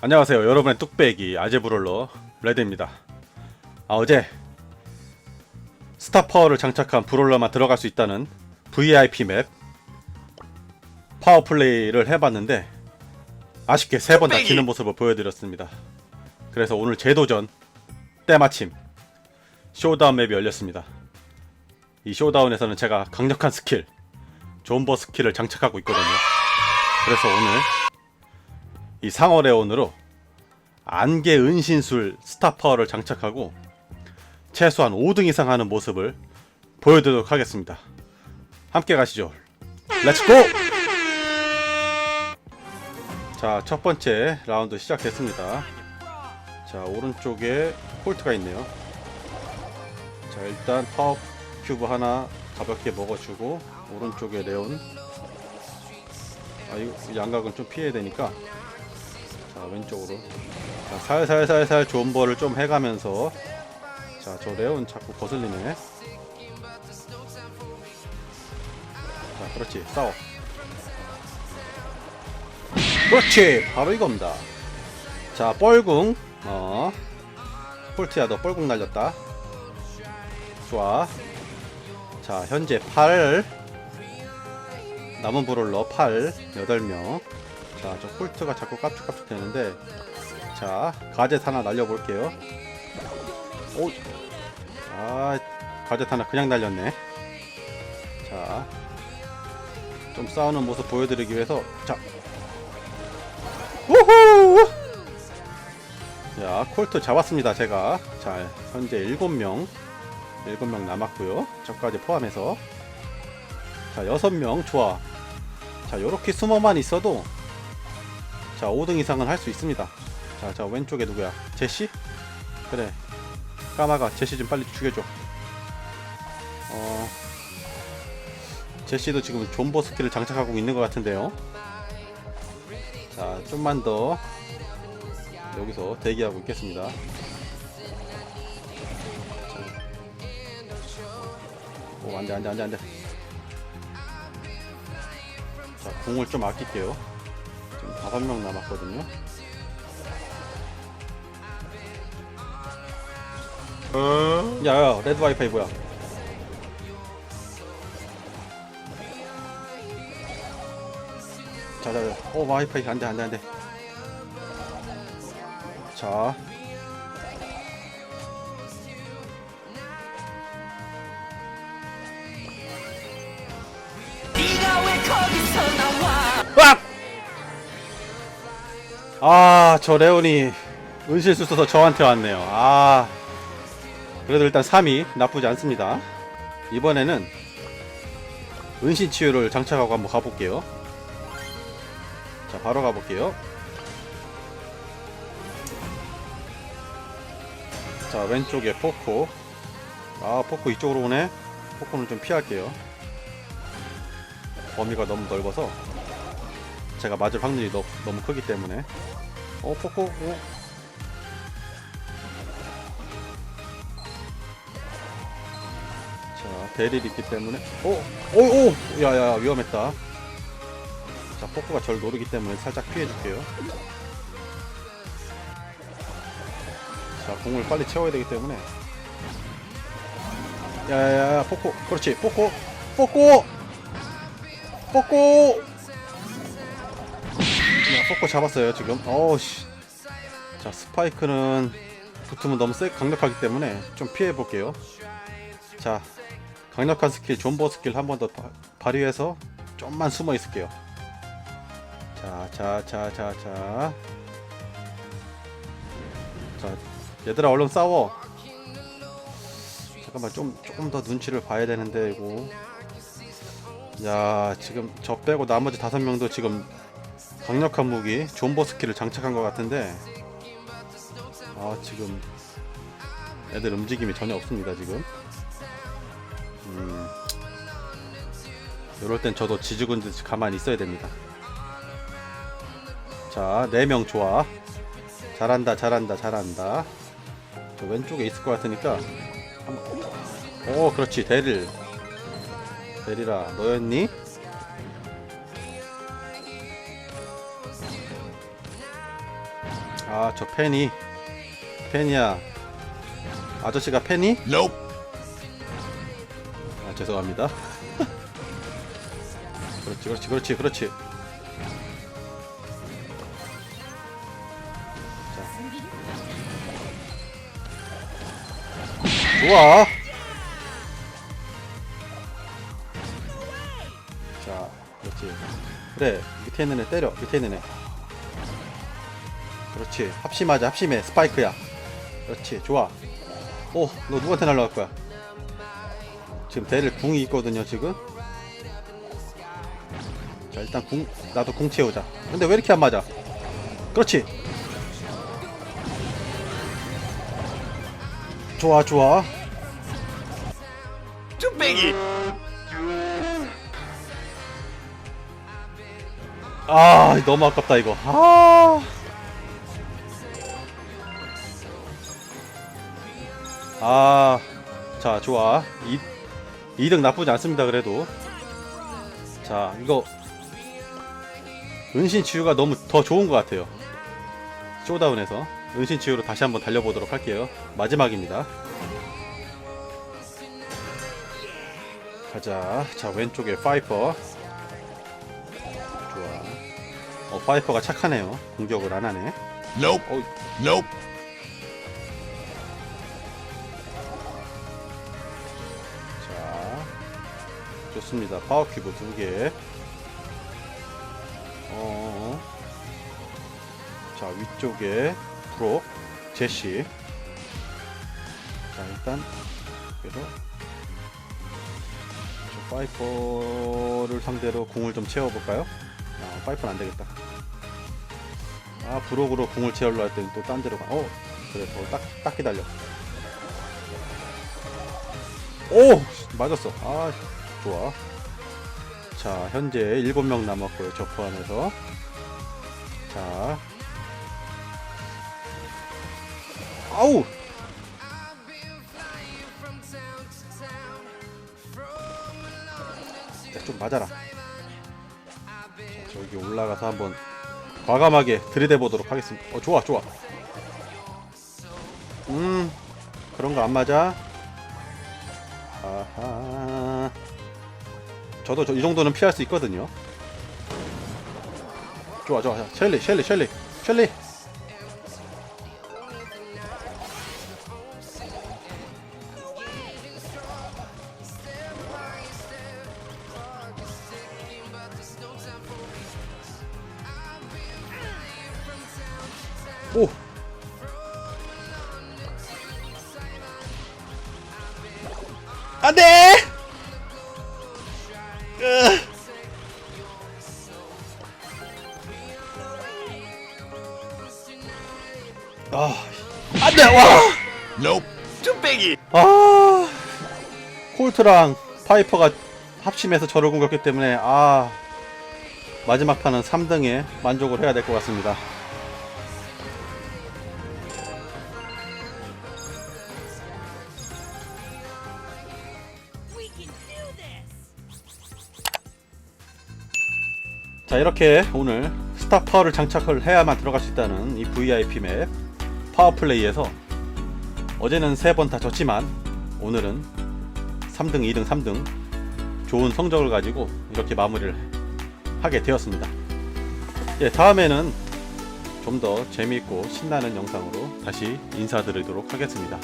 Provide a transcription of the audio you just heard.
안녕하세요. 여러분의 뚝배기 아재브롤러 레드입니다. 아, 어제 스타 파워를 장착한 브롤러만 들어갈 수 있다는 VIP 맵 파워 플레이를 해봤는데 아쉽게 세 번다 뚝배기! 지는 모습을 보여드렸습니다. 그래서 오늘 재도전 때마침 쇼다운 맵이 열렸습니다. 이 쇼다운에서는 제가 강력한 스킬 존버 스킬을 장착하고 있거든요. 그래서 오늘 이 상어레온으로 안개 은신술 스타파워를 장착하고 최소한 5등 이상 하는 모습을 보여드리도록 하겠습니다. 함께 가시죠. 렛츠고! 자, 첫 번째 라운드 시작됐습니다. 자, 오른쪽에 폴트가 있네요. 자, 일단 파워 큐브 하나 가볍게 먹어주고 오른쪽에 레온 아, 이거 양각은 좀 피해야 되니까 자 왼쪽으로. 자 살살살살 존버를 좀 해가면서. 자 저 레온 자꾸 거슬리네. 자 그렇지. 싸워. 그렇지. 바로 이겁니다. 자 뻘궁. 어. 폴트야 너 뻘궁 날렸다. 좋아. 자 현재 8 남은 브롤러 8 8명 자, 저 폴트가 자꾸 깝죽깝죽 되는데, 자, 가젯 하나 날려볼게요. 오, 아, 가젯 하나 그냥 날렸네. 자, 좀 싸우는 모습 보여드리기 위해서, 자, 우후! 자, 콜트 잡았습니다, 제가. 자, 현재 7명, 7명 남았고요 저까지 포함해서. 자, 6명, 좋아. 자, 요렇게 숨어만 있어도 자 5등 이상은 할 수 있습니다. 자, 자 왼쪽에 누구야? 제시? 그래. 까마가 제시 좀 빨리 죽여줘. 어. 제시도 지금 존버 스킬을 장착하고 있는 것 같은데요. 자 좀만 더 여기서 대기하고 있겠습니다. 자. 오 안돼 안돼 안돼 안돼. 자 공을 좀 아낄게요 다섯 명 남았거든요. 야야 레드 와이파이 뭐야? 자자자 어 와이파이 안돼 안돼 안돼. 자 아, 저 레온이 은실수 써서 저한테 왔네요. 아, 그래도 일단 3위 나쁘지 않습니다. 이번에는 은신 치유를 장착하고 한번 가볼게요. 자, 바로 가볼게요. 자, 왼쪽에 포코. 아, 포코 이쪽으로 오네. 포코는 좀 피할게요. 범위가 너무 넓어서 제가 맞을 확률이 너, 너무 크기 때문에. 어 포코 어. 자 베릴이 있기 때문에. 오오 오 야야 위험했다. 자 포코가 절 노리기 때문에 살짝 피해줄게요. 자 공을 빨리 채워야 되기 때문에. 야야야 포코. 그렇지 포코. 포코! 포코 야, 포코 잡았어요 지금. 어우씨. 자 스파이크는 붙으면 너무 세 강력하기 때문에 좀 피해 볼게요. 자 강력한 스킬 존버 스킬 한 번 더 발휘해서 좀만 숨어 있을게요. 자 자 자 자자. 자 얘들아 얼른 싸워. 잠깐만 좀 조금 더 눈치를 봐야 되는데 이거. 야 지금 저 빼고 나머지 다섯 명도 지금 강력한 무기 존버 스킬을 장착한 것 같은데 아 지금 애들 움직임이 전혀 없습니다 지금. 음 이럴 땐 저도 지죽은 듯이 가만히 있어야 됩니다. 자 4명 좋아. 잘한다 잘한다 잘한다. 저 왼쪽에 있을 것 같으니까 한번 오 그렇지. 대릴. 대리라 너였니? 아 저 팬이. 팬이야. 아저씨가 팬이? Nope. 아 죄송합니다. 그렇지 그렇지 그렇지 그렇지. 자. 좋아. 자 그렇지. 그래 밑에 있는 애 때려 밑에 있는 애 그렇지. 합심하자. 합심해. 스파이크야. 그렇지. 좋아. 오너 누구한테 날라갈 거야? 지금 대를 궁이 있거든요 지금. 자 일단 궁 나도 궁 채우자. 근데 왜 이렇게 안 맞아? 그렇지. 좋아 좋아. 쭈빼기. 아 너무 아깝다 이거. 아. 아, 자 좋아. 2, 2등 나쁘지 않습니다. 그래도 자 이거 은신 치유가 너무 더 좋은 것 같아요. 쇼다운에서 은신 치유로 다시 한번 달려보도록 할게요. 마지막입니다. 가자. 자 왼쪽에 파이퍼. 좋아. 어 파이퍼가 착하네요. 공격을 안 하네. Nope. 어, Nope. 좋습니다. 파워 큐브 두 개. 어, 자 위쪽에 브록, 제시. 자 일단 그래서 저 파이퍼를 상대로 궁을 좀 채워볼까요? 아, 파이퍼는 안 되겠다. 아 브록으로 궁을 채우려 할 때는 또 딴 데로 가. 어, 그래 더 딱 딱 기다려. 오! 맞았어. 아, 좋아. 자, 현재 7명 남았고요. 저 포함해서. 자. 아우! 야, 좀 맞아라. 자, 저기 올라가서 한번 과감하게 들이대 보도록 하겠습니다. 어, 좋아, 좋아. 음, 그런 거 안 맞아. 아하. 저도 저, 이 정도는 피할 수 있거든요. 좋아, 좋아, 좋아. 셸리, 셸리, 셸리, 셸리. 오. 안 돼. 아, 안돼 와. Nope. 쭈빼기. 아, 콜트랑 파이퍼가 합심해서 저를 공격했기 때문에 아 마지막 판은 3등에 만족을 해야 될 것 같습니다. 자 이렇게 오늘 스타 파워를 장착을 해야만 들어갈 수 있다는 이 VIP 맵 파워플레이에서 어제는 세번다 졌지만 오늘은 3등, 2등, 3등 좋은 성적을 가지고 이렇게 마무리를 하게 되었습니다. 예, 다음에는 좀 더 재미있고 신나는 영상으로 다시 인사드리도록 하겠습니다.